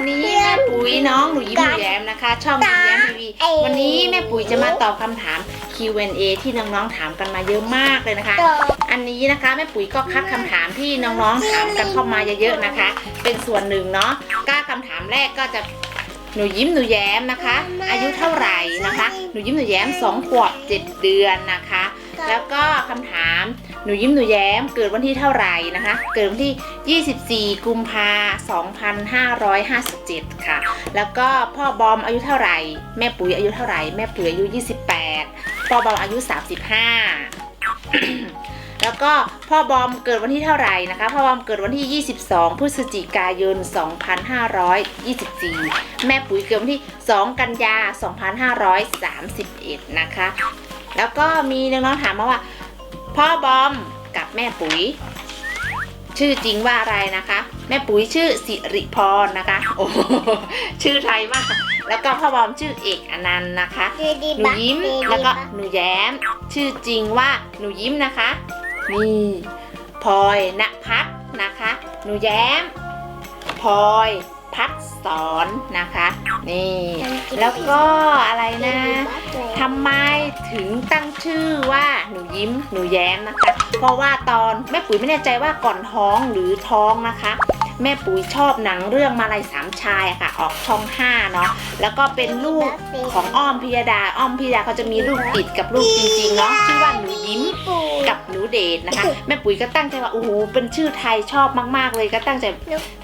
วันนี้แม่ปุ๋ยน้องหนูยิ้มหนูแย้มนะคะ ช่องยิ้มแย้มทีวีวันนี้แม่ปุ๋ยจะมาตอบคำถาม Q&A ที่น้องๆถามกันมาเยอะมากเลยนะคะ อันนี้นะคะแม่ปุ๋ยก็คัดคำถามที่น้องๆถามกันเข้ามาเยอะๆนะคะ เป็นส่วนหนึ่งเนาะก้าคำถามแรกก็จะหนูยิ้มหนูแย้มนะคะ อายุเท่าไหร่นะคะ หนูยิ้มหนูแย้มสองขวบเจ็ดเดือนนะคะ แล้วก็คำถาม หนูยิ้มหนูแย้มเกิดวันที่เท่าไหร่นะคะ เกิดวันที่ 24 กุมภา2557 ค่ะ แล้วก็พ่อบอมอายุเท่าไหร่ แม่ปุ๋ยอายุเท่าไหร่ แม่ปุ๋ยอายุ 28พ่อบอมอายุ 35 แล้วก็พ่อบอมเกิดวันที่เท่าไหร่นะคะ พ่อบอมเกิดวันที่ 22 พฤศจิกายน 2524 แม่ปุ๋ยเกิดวันที่ 2 กันยา 2531 นะคะ แล้วก็มีน้องๆถามมาว่า พ่อบอมกับแม่ปุ๋ย ชื่อจริงว่าอะไรนะคะ แม่ปุ๋ยชื่อสิริพรนะคะ โอ้โหชื่อไทยมาก แล้วก็พ่อบอมชื่อเอกอนันต์นะคะ หนูยิ้มแล้วก็หนูแย้ม ชื่อจริงว่าหนูยิ้มนะคะ นี่พลอยณพัฒน์นะคะ หนูแย้มพลอย พัดสอนนะคะ นี่ แล้วก็อะไรนะทำไมถึงตั้งชื่อว่าหนูยิ้มหนูแย้มนะคะ เพราะว่าตอนแม่ปุ๋ยไม่แน่ใจว่าก่อนท้องหรือท้องนะคะ แม่ปุ๋ยชอบหนังเรื่องมาลัยสามชายอะค่ะ ออกช่องห้าเนาะแล้วก็เป็นลูกของอ้อมพิยดา อ้อมพิยดาเขาจะมีลูกติดกับลูกจริงๆเนาะชื่อว่าหนูยิ้มกับหนูเดทนะคะ แม่ปุ๋ยก็ตั้งใจว่าโอ้โหเป็นชื่อไทยชอบมาก ๆ เลยก็ตั้งใจ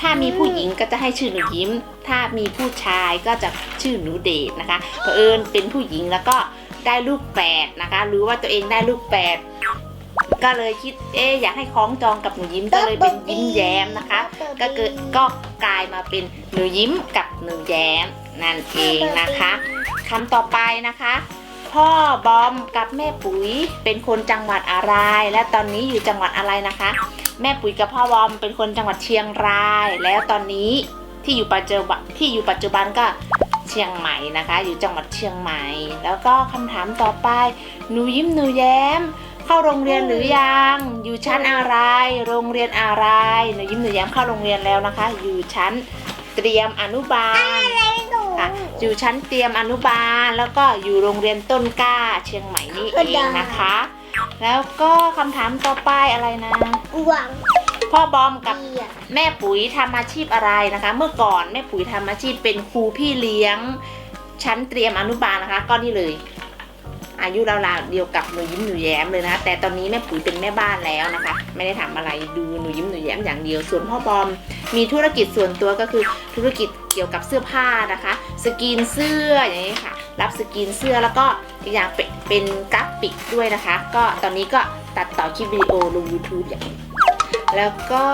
ถ้ามีผู้หญิงก็จะให้ชื่อหนูยิ้ม ถ้ามีผู้ชายก็จะชื่อหนูเดทนะคะเผอิญเป็นผู้หญิงแล้วก็ได้ลูกแปดนะคะ รู้ว่าตัวเองได้ลูกแปด ก็เลยคิดเอ๊อยากให้คล้องจองกับหนูยิ้มก็เลยเป็นยิ้มแย้มนะคะ ก็เกิดก็กลายมาเป็นหนูยิ้มกับหนูแย้มนั่นเองนะคะคำต่อไปนะคะ พ่อบอมกับแม่ปุ๋ยเป็นคนจังหวัดอะไร และตอนนี้อยู่จังหวัดอะไรนะคะ แม่ปุ๋ยกับพ่อบอมเป็นคนจังหวัดเชียงราย แล้วตอนนี้ที่อยู่ปัจจุบันที่อยู่ปัจจุบันก็เชียงใหม่นะคะ อยู่จังหวัดเชียงใหม่ แล้วก็คำถามต่อไปหนูยิ้มหนูแย้ม เข้าโรงเรียนหรือยัง อยู่ชั้นอะไร โรงเรียนอะไร หนูยิ้มหนูแย้มเข้าโรงเรียนแล้วนะคะ อยู่ชั้นเตรียมอนุบาลค่ะอยู่ชั้นเตรียมอนุบาล แล้วก็อยู่โรงเรียนต้นกล้าเชียงใหม่นี่เองนะคะ แล้วก็คำถามต่อไปอะไรนะหวังพ่อบอมกับเบียร์แม่ปุ๋ยทำอาชีพอะไรนะคะ เมื่อก่อนแม่ปุ๋ยทำอาชีพเป็นครูพี่เลี้ยง ชั้นเตรียมอนุบาลนะคะ ก็นี่เลย อายุราวๆเดียวกับหนูยิ้มหนูแย้มเลยนะคะแต่ตอนนี้แม่ปุ๋ยเป็นแม่บ้านแล้วนะคะ ไม่ได้ทำอะไรดูหนูยิ้มหนูแย้มอย่างเดียว ส่วนพ่อบอมมีธุรกิจส่วนตัวก็คือธุรกิจเกี่ยวกับเสื้อผ้านะคะ สกรีนเสื้ออย่างนี้ค่ะ รับสกรีนเสื้อแล้วก็อีกอย่างเป็นเป็นกราฟิกด้วยนะคะ ก็ตอนนี้ก็ตัดต่อคลิปวิดีโอลง YouTube อย่างนี้แล้วก็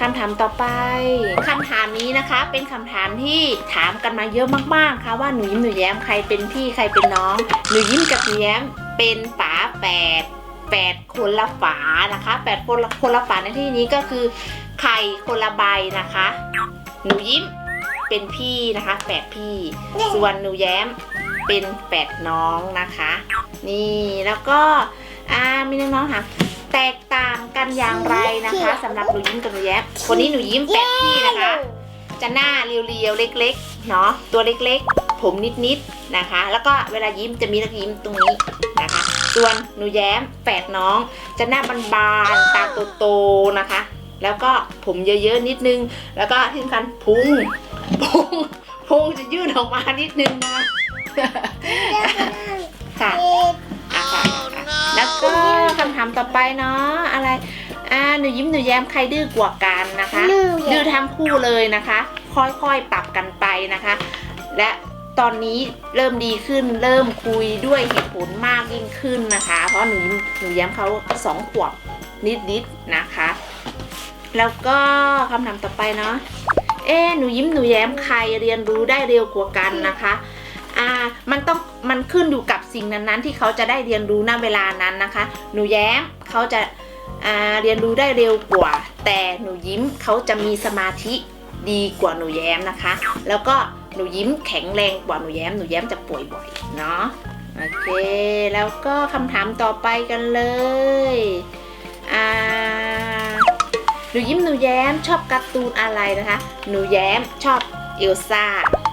คำถามต่อไปคำถามนี้นะคะ เป็นคำถามที่ถามกันมาเยอะมากๆค่ะว่าหนูยิ้มหนูแย้มใครเป็นพี่ใครเป็นน้องหนูยิ้มกับหนูแย้มเป็นฝาแฝดแฝดคนละฝานะคะแฝดคนละคนละฝาในที่นี้ก็คือไข่คนละใบนะคะ หนูยิ้มเป็นพี่นะคะแฝดพี่ ส่วนหนูแย้มเป็นแฝดน้องนะคะ นี่แล้วก็อ่ามีน้องๆถาม แตกต่างกันอย่างไรนะคะสำหรับหนูยิ้มกับหนูแย้มคนนี้หนูยิ้มแฝดพี่นะคะ จะหน้าเรียวๆเล็กๆเนาะตัวเล็กๆ ผมนิดๆนะคะ แล้วก็เวลายิ้มจะมีรักยิ้มตรงนี้นะคะ ส่วนหนูแย้มแฝดน้อง จะหน้าบานๆตาโตๆนะคะ แล้วก็ผมเยอะๆนิดนึง แล้วก็ที่สำคัญพุงพุงพุงจะยื่นออกมานิดนึงนะค่ะอะค่ะ ไปเนาะอะไรอ่าหนูยิ้มหนูแย้มใครดื้อกว่ากันนะคะดื้อทั้งคู่เลยนะคะ ค่อยๆปรับกันไปนะคะ และตอนนี้เริ่มดีขึ้นเริ่มคุยด้วยเหตุผลมากยิ่งขึ้นนะคะ เพราะหนูยิ้มหนูแย้มเขาสองขวบนิดๆนะคะ แล้วก็คำถามต่อไปเนาะเอ๊ะหนูยิ้มหนูแย้มใครเรียนรู้ได้เร็วกว่ากันนะคะอ่ามันต้องมันขึ้นอยู่กับสิ่งนั้นๆ ที่เขาจะได้เรียนรู้ณเวลานั้นนะคะ หนูแย้ม เขาจะาเรียนรู้ได้เร็วกว่า แต่หนูยิ้มเขาจะมีสมาธิดีกว่าหนูแย้มนะคะ แล้วก็หนูยิ้มแข็งแรงกว่าหนูแย้มหนูแย้มจะป่วยบ่อยเนาะโอเค แล้วก็คำถามต่อไปกันเลยอ่าหนูยิ้มหนูแย้มชอบการ์ตูนอะไรนะคะ หนูแย้มชอบเอลซ่า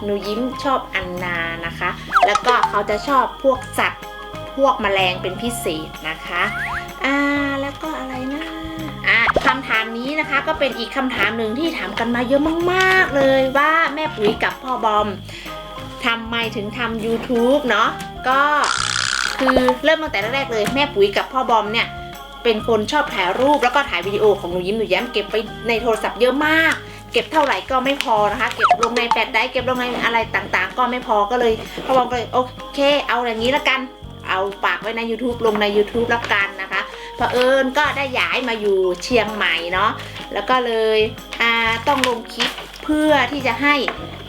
หนูยิ้มชอบอันนานะคะ แล้วก็เขาจะชอบพวกสัตว์ พวกแมลงเป็นพิเศษนะคะอ่าแล้วก็อะไรนะอ่าคำถามนี้นะคะก็เป็นอีกคำถามหนึ่งที่ถามกันมาเยอะมากๆเลยว่าแม่ปุ๋ยกับพ่อบอมทำไมถึงทำ YouTube เนาะก็คือเริ่มตั้งแต่แรกเลยแม่ปุ๋ยกับพ่อบอมเนี่ยเป็นคนชอบถ่ายรูปแล้วก็ถ่ายวิดีโอของหนูยิ้มหนูแย้มเก็บไปในโทรศัพท์เยอะมาก เก็บเท่าไหร่ก็ไม่พอนะคะ เก็บลงในแฟลชไดร์เก็บลงในอะไรต่างๆ ก็ไม่พอก็เลยพ่อบอมก็เลยโอเค เอาอย่างนี้ละกัน เอาฝากไว้ใน YouTube ลงใน YouTube ละกันนะคะเอิญก็ได้ย้ายมาอยู่เชียงใหม่เนาะแล้วก็เลยต้องลงคลิปเพื่อที่จะให้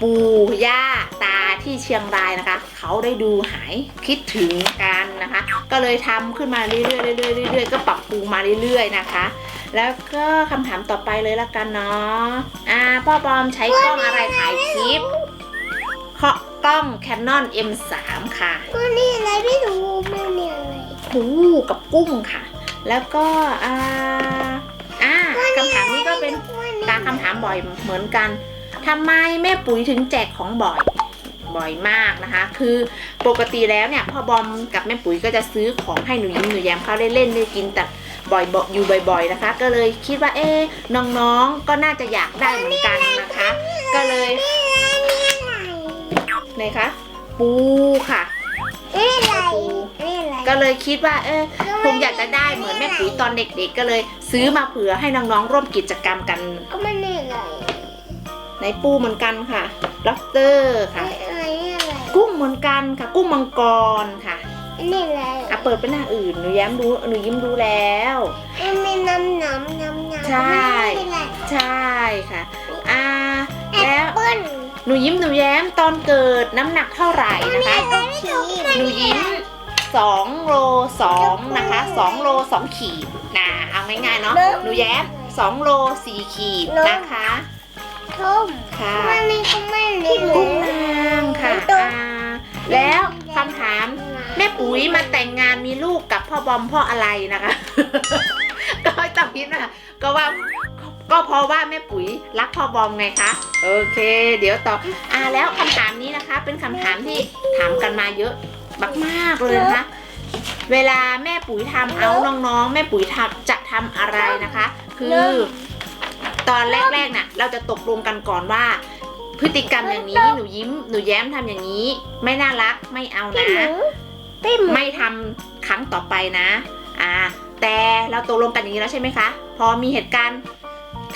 ปู่ย่าตาที่เชียงรายนะคะ เขาได้ดูหายคิดถึงกันนะคะ ก็เลยทำขึ้นมาเรื่อยๆเรื่อยๆเรื่อยๆก็ปรับปรุงมาเรื่อยๆนะคะ แล้วก็คำถามต่อไปเลยละกันเนาะอ่าพ่อบอมใช้กล้องอะไรถ่ายคลิปเคาะ กล้อง Canon M3 ค่ะมันนี่อะไรไม่รู้มันนี่อะไรปูกับกุ้งค่ะ แล้วก็อ่าอ่าคำถามนี้ก็เป็นตามคำถามบ่อยเหมือนกันทำไมแม่ปุ๋ยถึงแจกของบ่อยบ่อยมากนะคะ คือปกติแล้วเนี่ยพ่อบอมกับแม่ปุ๋ยก็จะซื้อของให้หนูยิ้มหนูแย้มเขาได้เล่นได้กินแต่บ่อยๆอยู่บ่อย ๆนะคะ ก็เลยคิดว่าเอ๊ะน้องๆก็น่าจะอยากได้เหมือนกันนะคะ ก็เลย ไหนคะปูค่ะ นี่อะไรนี่อะไร ก็เลยคิดว่า เออคงอยากจะได้เหมือนแม่ปุ๋ยตอนเด็กๆ ก็เลยซื้อมาเผื่อให้น้องๆร่วมกิจกรรมกัน ก็มันนี่อะไรในปูเหมือนกันค่ะล็อบสเตอร์ค่ะอะไรนี่อะไรกุ้งเหมือนกันค่ะ กุ้งมังกรค่ะนี่อะไรอะเปิดเป็นหน้าอื่นหนูแย้มดูหนูยิ้มดูแล้ว มันมีน้ำน้ำน้ำน้ำใช่ นี่อะไร ใช่ค่ะ หนูยิ้มหนูแย้มตอนเกิดน้ำหนักเท่าไหร่นะคะอะไรไม่รู้หนูยิ้ม2โล2นะคะ2โล2ขีดนะเอาง่ายๆเนาะหนูแย้ม2โล4ขีดนะคะทุ่มค่ะมันมีก็ไม่รู้กุ้งนางค่ะอ่าแล้วคำถามแม่ปุ๋ยมาแต่งงานมีลูกกับพ่อบอมเพ่ออะไรนะคะ ก็ไม่ต้องคิดนะก็ว่า ก็เพราะว่าแม่ปุ๋ยรักพ่อบอมไงคะ โอเค เดี๋ยวต่ออ่าแล้วคำถามนี้นะคะ เป็นคำถามที่ถามกันมาเยอะมากๆเลยนะคะ เวลาแม่ปุ๋ยทำเอาน้องๆ แม่ปุ๋ยทำจะทำอะไรนะคะ คือ ตอนแรกๆน่ะ เราจะตกลงกันก่อนว่า พฤติกรรมอย่างนี้หนูยิ้มหนูแย้มทำอย่างนี้ ไม่น่ารักไม่เอาพี่นะหมูพี่หมูไม่ทำครั้งต่อไปนะ อ่า แต่เราตกลงกันอย่างนี้แล้วใช่ไหมคะ พอมีเหตุการณ์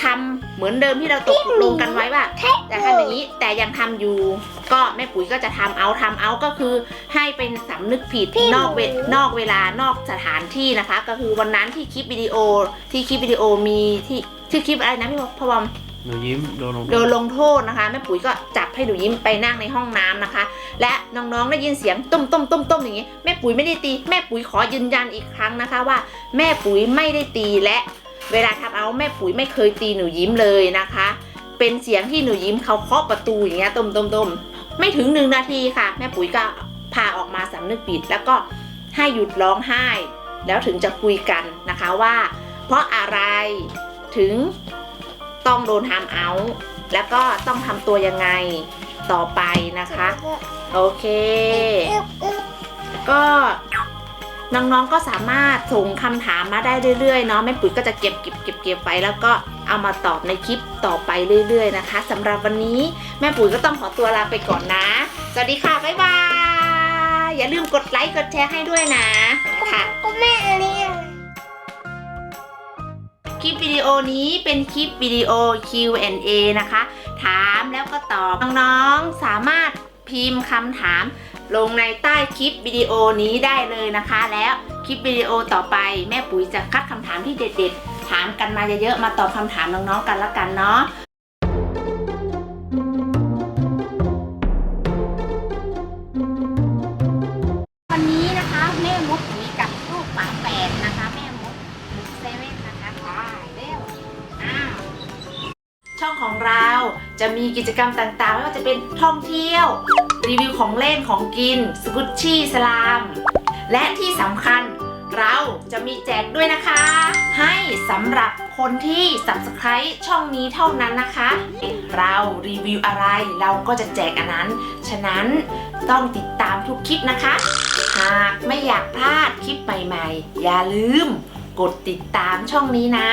ทำเหมือนเดิมที่เราตกลงกันไว้ว่าจะทำอย่างนี้แต่ยังทำอยู่ ก็แม่ปุ๋ยก็จะทำเอาทำเอาก็คือ ให้เป็นสำนึกผิดนอกเวนอกเวลานอกสถานที่นะคะ ก็คือวันนั้นที่คลิปวิดีโอที่คลิปวิดีโอมีที่ที่คลิปอะไรนะพี่พ่อบอมหนูยิ้มโดนลงโทษโดนลงโทษนะคะแม่ปุ๋ยก็จับให้หนูยิ้มไปนั่งในห้องน้ำนะคะ และน้องๆได้ยินเสียงตุ้มตุ้มตุ้มตุ้มอย่างนี้แม่ปุ๋ยไม่ได้ตี แม่ปุ๋ยขอยืนยันอีกครั้งนะคะว่า แม่ปุ๋ยไม่ได้ตีและ เวลาทำเอาแม่ปุ๋ยไม่เคยตีหนูยิ้มเลยนะคะ เป็นเสียงที่หนูยิ้มเขาเคาะประตูอย่างเงี้ยตุ้มตุ้มตุ้มไม่ถึงหนึ่งนาทีค่ะ แม่ปุ๋ยก็พาออกมาสำนึกผิด แล้วก็ให้หยุดร้องไห้ แล้วถึงจะคุยกันนะคะว่า เพราะอะไรถึงต้องโดนทำเอา แล้วก็ต้องทำตัวยังไงต่อไปนะคะ โอเค ก็ น้องๆก็สามารถส่งคำถามมาได้เรื่อยๆเนาะแม่ปุ๋ยก็จะเก็บเก็บเก็บเก็บไว้แล้วก็เอามาตอบในคลิปต่อไปเรื่อย ๆ นะคะสำหรับวันนี้แม่ปุ๋ยก็ต้องขอตัวลาไปก่อนนะ สวัสดีค่ะบ๊ายบายอย่าลืมกดไลค์กดแชร์ให้ด้วยนะค่ะก็แม่อันนี้อะไรคลิปวิดีโอนี้เป็นคลิปวิดีโอ Q&A นะคะ ถามแล้วก็ตอบน้องๆสามารถ พิมพ์คำถาม ลงในใต้คลิปวิดีโอนี้ได้เลยนะคะ แล้วคลิปวิดีโอต่อไปแม่ปุ๋ยจะคัดคำถามที่เด็ดๆถามกันมาเยอะๆมาตอบคำถามน้องๆกันละกันเนาะ มีกิจกรรมต่างๆ ไม่ว่าจะเป็นท่องเที่ยว รีวิวของเล่นของกิน สกุชชี่สลาม และที่สำคัญเราจะมีแจกด้วยนะคะ ให้สำหรับคนที่ subscribe ช่องนี้เท่านั้นนะคะ เรารีวิวอะไรเราก็จะแจกอันนั้น ฉะนั้นต้องติดตามทุกคลิปนะคะ หากไม่อยากพลาดคลิปใหม่ๆ อย่าลืมกดติดตามช่องนี้นะ